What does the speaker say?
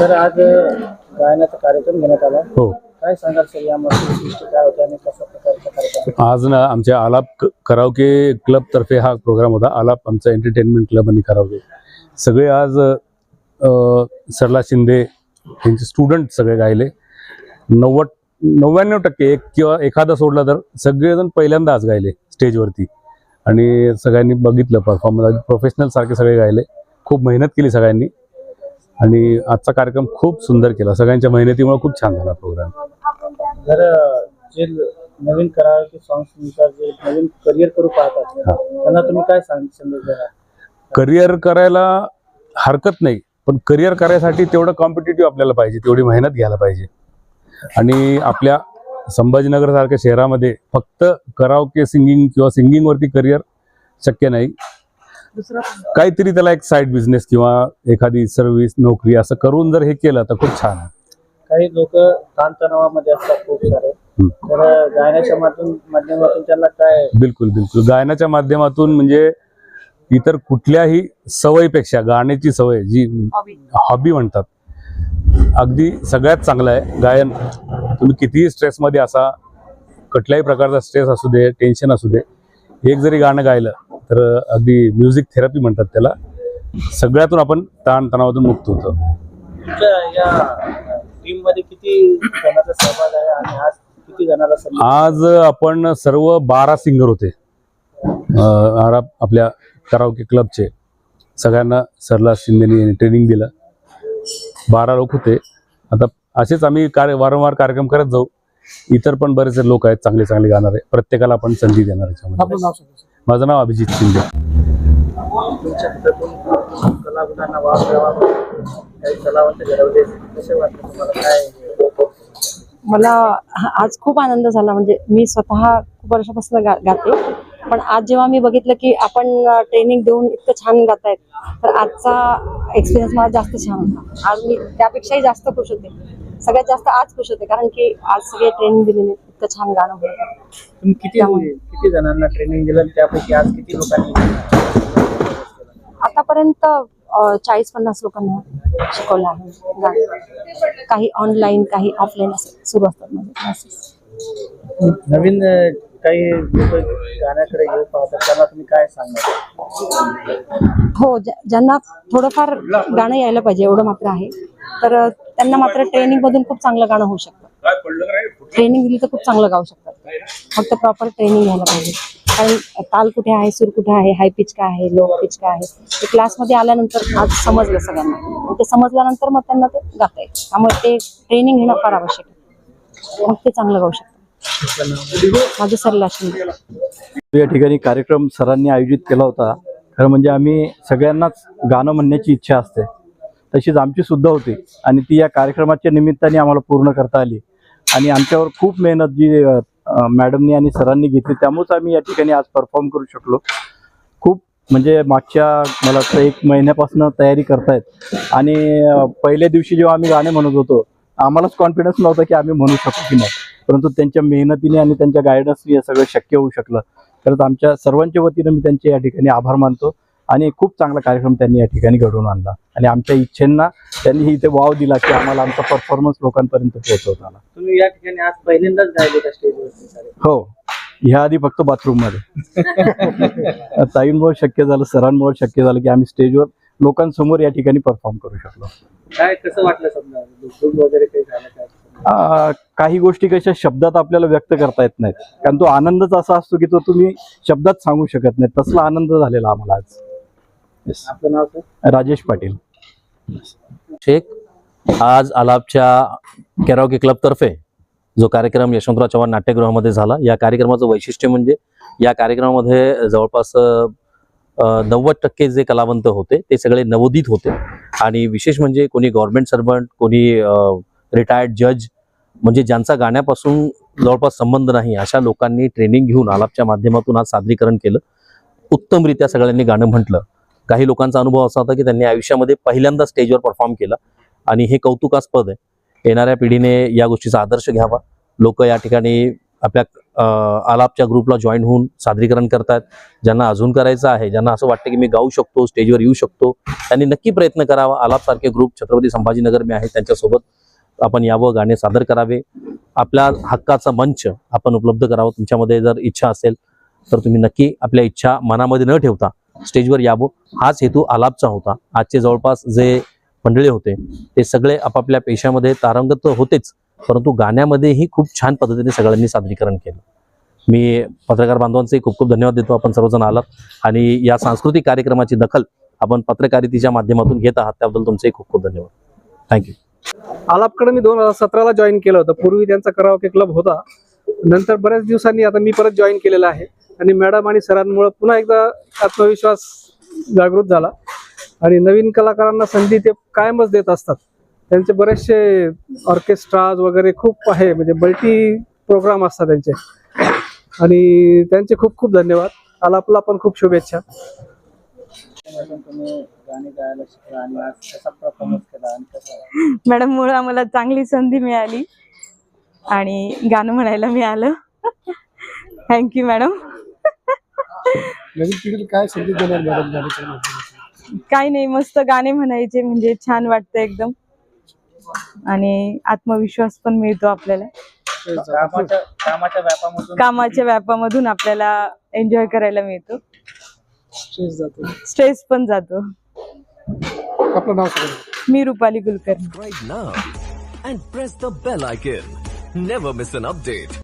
तर आज गायनाचा कार्यक्रम घेण्यात आला. हो. काय सांगाल सर यामध्ये विशिष्ट काय होतं आणि कशा प्रकारचा कार्यक्रम आज ना आमच्या आलाप क- करावके क्लब तर्फे हा प्रोग्राम होता. आलाप आमचा एंटरटेनमेंट क्लब आणि करावके. सगळे आज अ, सरला शिंदे यांचे स्टुडंट सगळे गायले. नव्वद नव्याण्णव टक्के एक किंवा एखादा सोडला तर सगळेजण पहिल्यांदा आज गायले स्टेजवरती. आणि सगळ्यांनी बघितलं परफॉर्मन्स प्रोफेशनल सारखे सगळे गायले. खूप मेहनत केली सगळ्यांनी. आणि आजचा कार्यक्रम खूप सुंदर केला. सगळ्यांच्या मेहनतीमुळे खूप छान झाला प्रोग्राम जर जे नवीन जे नवीन करिअर करू पाहतात. त्यांना तुम्ही काय सांग संदेश देणार करिअर करायला हरकत नाही पण करिअर करायसाठी तेवढं कॉम्पिटेटिव्ह आपल्याला पाहिजे तेवढी मेहनत घ्यायला पाहिजे. आणि आपल्या संभाजीनगर सारख्या शहरामध्ये फक्त करावके सिंगिंग किंवा सिंगिंगवरती करिअर शक्य नाही. दुसरा काहीतरी त्याला एक साईड बिझनेस किंवा एखादी सर्व्हिस नोकरी असं करून जर हे केलं तर खूप छान आहे. काही लोक ताणतणावामध्ये असतात खूप सारे. तर गायनाच्या माध्यम माध्यमातून त्यांना काय? बिलकुल बिलकुल. गायनाच्या माध्यमातून म्हणजे इतर कुठल्याही सवयीपेक्षा गाण्याची सवय जी हॉबी म्हणतात अगदी सगळ्यात चांगलं आहे. गायन तुम्ही कितीही स्ट्रेसमध्ये असा कुठल्याही प्रकारचा स्ट्रेस असू दे टेन्शन असू दे एक जरी गाणं गायलं तर अगदी म्युझिक थेरपी म्हणतात त्याला. सगळ्यातून आपण ताणतणावातून मुक्त होतो. तुमच्या या टीममध्ये किती जणांचा सहभाग आहे आणि आज किती जणांना संधी आज आपण सर्व बारा सिंगर होते. आपल्या करावके क्लबचे सगळ्यांना सरला शिंदेनी ट्रेनिंग दिलं. बारा लोक होते. आता असेच आम्ही कार्य वारंवार कार्यक्रम करत जाऊ. इतर पण बरेचसे लोक आहेत चांगले चांगले गाणारे. प्रत्येकाला आपण संधी देणार याच्यामध्ये. माझं नाव अभिजित शिंदे. मला हा- आज खूप आनंद झाला. म्हणजे मी स्वतः खूप वर्षापासून गा गाते. पण आज जेव्हा मी बघितलं की आपण ट्रेनिंग देऊन इतकं छान गातायत तर आजचा एक्सपिरियन्स मला जास्त छान होता. आज मी त्यापेक्षाही जास्त खुश होते. सगळ्यात जास्त आज खुश होते. कारण की आज सगळे ट्रेनिंग दिलेले इतकं छान गाणं होतं. तुम्ही किती त्यामुळे. किती जणांना ट्रेनिंग दिलं त्यापैकी आज किती लोकांनी आतापर्यंत चाळीस पन्नास लोकांना शिकवलं आहे गाणं. काही ऑनलाईन काही ऑफलाईन असे सुरू असतात माझे क्लासेस नवीन काही गाण्याकडे येऊ पाहतात त्यांना तुम्ही काय सांगणार हो ज्या- ज्यांना थोडंफार गाणं यायला पाहिजे एवढं मात्र आहे. तर त्यांना मात्र ट्रेनिंग मधून खूप चांगलं गाणं होऊ शकतं. ट्रेनिंग दिली तर खूप चांगलं गाऊ शकतात. फक्त प्रॉपर ट्रेनिंग घ्यायला पाहिजे. कारण ताल कुठे आहे सूर कुठे आहे हाय पिच काय आहे लो पिच काय आहे ते क्लासमध्ये आल्यानंतर आज समजलं सगळ्यांना. ते समजल्यानंतर मग त्यांना ते गाता येईल त्यामुळे ते ट्रेनिंग घेणं फार आवश्यक आहे. मग ते चांगलं गाऊ शकतात. माझं सरला शिंदे या ठिकाणी कार्यक्रम सरांनी आयोजित केला होता. खरं म्हणजे आम्ही सगळ्यांनाच गाणं म्हणण्याची इच्छा असते. तशीच आमची सुद्धा होती. आणि ती या कार्यक्रमाच्या निमित्ताने आम्हाला पूर्ण करता आली. आणि आमच्यावर खूप मेहनत जी मॅडमनी आणि सरांनी घेतली त्यामुळेच आम्ही या ठिकाणी आज परफॉर्म करू शकलो. खूप म्हणजे मागच्या मला वाटतं एक महिन्यापासून तयारी करतायत. आणि पहिल्या दिवशी जेव्हा आम्ही गाणे म्हणत होतो आम्हालाच कॉन्फिडन्स नव्हता की आम्ही म्हणू शकू की नाही. परंतु त्यांच्या मेहनतीने आणि त्यांच्या गायडन्सने हे सगळं शक्य होऊ शकलं. तर आमच्या सर्वांच्या वतीनं मी त्यांचे या ठिकाणी आभार मानतो. आणि खूप चांगला कार्यक्रम त्यांनी या ठिकाणी घडवून आणला. आणि आमच्या इच्छेंना त्यांनी इथे वाव दिला की आम्हाला आमचा परफॉर्मन्स लोकांपर्यंत पोहोचवता आला. तुम्ही या ठिकाणी आज पहिल्यांदाच गायले हो. ह्या आधी फक्त बाथरूममध्ये. ताईंमुळे शक्य झालं सरांमुळे शक्य झालं की आम्ही स्टेजवर लोकांसमोर या ठिकाणी परफॉर्म करू शकलो. काय कसं वाटलं समजा? वगैरे काही झालं काय आ, काही गोष्टी कशा शब्दात आपल्याला व्यक्त करता येत नाहीत. कारण तो आनंदच असा असतो की तो तुम्ही शब्दात सांगू शकत नाही तसला आनंद झालेला आम्हाला आज. Yes. आपलं नाव सर राजेश पाटील. शेख आज आलापच्या केरावके क्लबतर्फे जो कार्यक्रम यशवंतराव चव्हाण नाट्यगृहामध्ये झाला या कार्यक्रमाचं वैशिष्ट्य म्हणजे या कार्यक्रमामध्ये जवळपास नव्वद टक्के जे कलावंत होते ते सगळे नवोदित होते. आणि विशेष म्हणजे कोणी गव्हर्नमेंट सर्वंट कोणी रिटायर्ड जज म्हणजे ज्यांचा गाण्यापासून जवळपास संबंध नाही अशा लोकांनी ट्रेनिंग घेऊन आलापच्या माध्यमातून आज सादरीकरण केलं. उत्तमरित्या सगळ्यांनी गाणं म्हटलं. काही लोकांचा अनुभव असा होता की त्यांनी आयुष्यामध्ये पहिल्यांदा स्टेजवर परफॉर्म केला. आणि हे कौतुकास्पद आहे. येणाऱ्या पिढीने या गोष्टीचा आदर्श घ्यावा. लोक या ठिकाणी आपल्या आलापच्या ग्रुपला जॉईन होऊन सादरीकरण करतात ज्यांना अजून करायचं आहे ज्यांना असं वाटतं की मी गाऊ शकतो स्टेजवर येऊ शकतो त्यांनी नक्की प्रयत्न करावा. आलापसारखे ग्रुप छत्रपती संभाजीनगर मी आहे त्यांच्यासोबत. आपण यावं गाणे सादर करावे. आपल्या हक्काचा मंच आपण उपलब्ध करावं. तुमच्यामध्ये जर इच्छा असेल तर तुम्ही नक्की आपल्या इच्छा मनामध्ये न ठेवता स्टेजवर यावं. हाच हेतू आलापचा होता. आजचे जवळपास जे मंडळी होते ते सगळे आपापल्या पेशामध्ये तारंगत होतेच परंतु गाण्यामध्येही खूप छान पद्धतीने सगळ्यांनी सादरीकरण केलं. मी पत्रकार बांधवांचे खूप खूप धन्यवाद देतो. आपण सर्वजण आलात आणि या सांस्कृतिक कार्यक्रमाची दखल आपण पत्रकारितेच्या माध्यमातून घेत आहात त्याबद्दल तुमचे खूप खूप धन्यवाद. थँक्यू आलापकडे मी दोन हजार सतराला जॉईन केलं होतं. पूर्वी त्यांचा करावके क्लब होता. नंतर बऱ्याच दिवसांनी आता मी परत जॉईन केलेला आहे. आणि मॅडम आणि सरांमुळे पुन्हा एकदा आत्मविश्वास जागृत झाला. आणि नवीन कलाकारांना संधी ते कायमच देत असतात. त्यांचे बरेचसे ऑर्केस्ट्राज वगैरे खूप आहे म्हणजे मल्टी प्रोग्राम असतात त्यांचे. आणि त्यांचे खूप खूप धन्यवाद. आलापला पण खूप शुभेच्छा. मॅडम मुळे आम्हाला चांगली संधी मिळाली. आणि गाणं म्हणायला मिळालं थँक्यू मॅडम. नवीन पिढीला काय संधी देणार मॅडम गाण्याच्या माध्यमातून? काही नाही मस्त गाणे म्हणायचे म्हणजे छान वाटतं एकदम. आणि आत्मविश्वास पण मिळतो आपल्याला. कामाच्या कामाच्या व्यापामधून कामाच्या व्यापामधून आपल्याला एन्जॉय करायला मिळतो. स्ट्रेस जातो. स्ट्रेस पण जातो. आपलं नाव सांगा. मी Rupali Kulkarni right now and press the bell icon. Never miss an update.